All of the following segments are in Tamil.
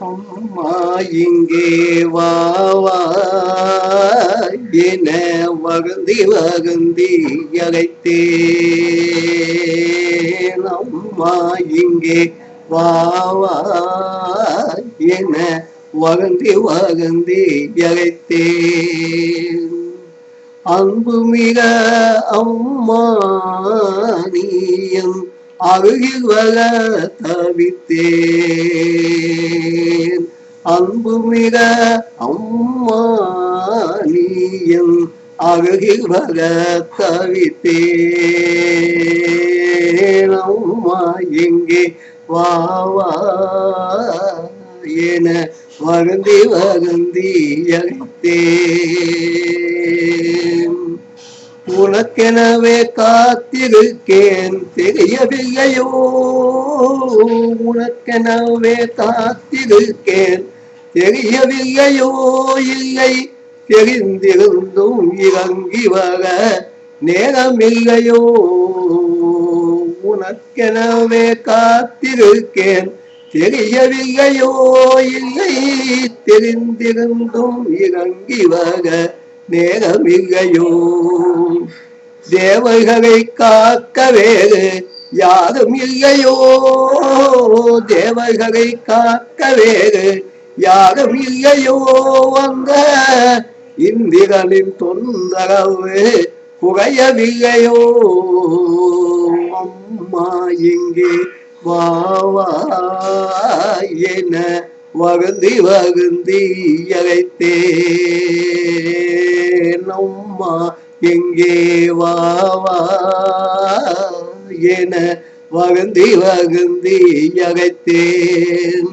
அம்மா இங்கே வா என வகுந்தி வகுந்தி அழைத்தேன். அம்மா இங்கே வா என வகுந்தி வகுந்தி அழைத்தேன். அன்பு மிக அம்மா நீ என் அருகில் வர தவித்தேன். அன்பு மிக அம்மா நீயும் அருகில் வர தவித்தேன். அம்மா எங்கே வாவா என வருந்தி வருந்தி அழைத்தேன். உனக்கெனவே காத்திருக்கேன். தெரியவில்லையோ? உனக்கெனவே காத்திருக்கேன். தெரியவில்லையோ? இல்லை. தெரிந்திருந்தும் இறங்கி வர நேரமில்லையோ? உனக்கெனவே காத்திருக்கேன். தெரியவில்லையோ? இல்லை. தெரிந்திருந்தும் இறங்கி வர நேரமில்லையோ தேவர்களை காக்க வேறு யாரும் இல்லையோ தேவர்களை காக்க வேறு யாரும் இல்லையோ வந்த இந்திரனின் தொந்தரவு குறையவில்லையோ அம்மா இங்கே வாவா என வருந்தி வருந்தி அழைத்தேன். அம்மா எங்கே வாவா என வருந்தி வருந்தி அழைத்தேன்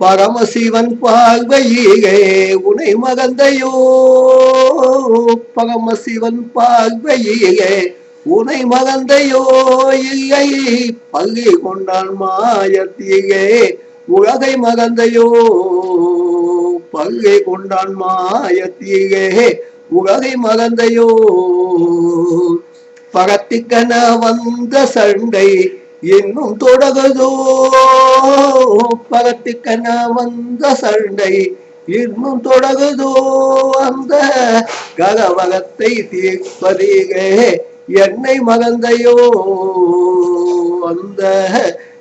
பரமசிவன் பார்வையே உனை மகந்தையோ பரமசிவன் பார்வையே உனை மகந்தையோ இல்லை. பள்ளி கொண்டான் மாயத்தியே உலகை மகந்தையோ பள்ளி கொண்டான் மாயத்தியே உலகை மறந்தையோ பகத்திக்கன வந்த சண்டை இன்னும் தொடகுதோ பகத்திக்கன வந்த சண்டை இன்னும் தொடகுதோ அந்த ககவகத்தை தீர்ப்பதீகே என்னை மகந்தையோ அந்த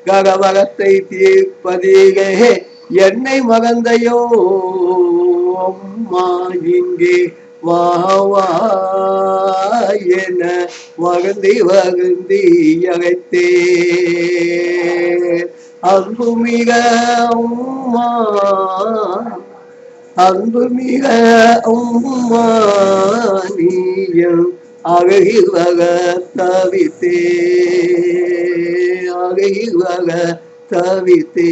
ககவகத்தை தீர்ப்பதீகே என்னை மகந்தையோ அம்மா இங்கே வா வா வகுந்தி வகுந்தி அழைத்தே. அன்பு மிக உம்மா அன்பு மிக அம்மா நீயும் வக தவித்தே. அழகில் வக தவித்தே.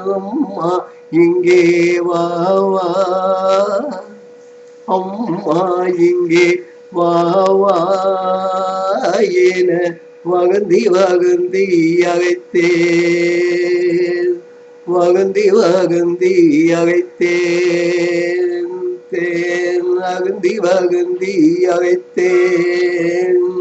அம்மா இங்கே வா அம்மா இங்கே வா என வகந்தி வகந்தி அழைத்தேன். வகந்தி வகந்தி அழைத்தேன். தேன் அகந்தி வகந்தி அழைத்தேன்.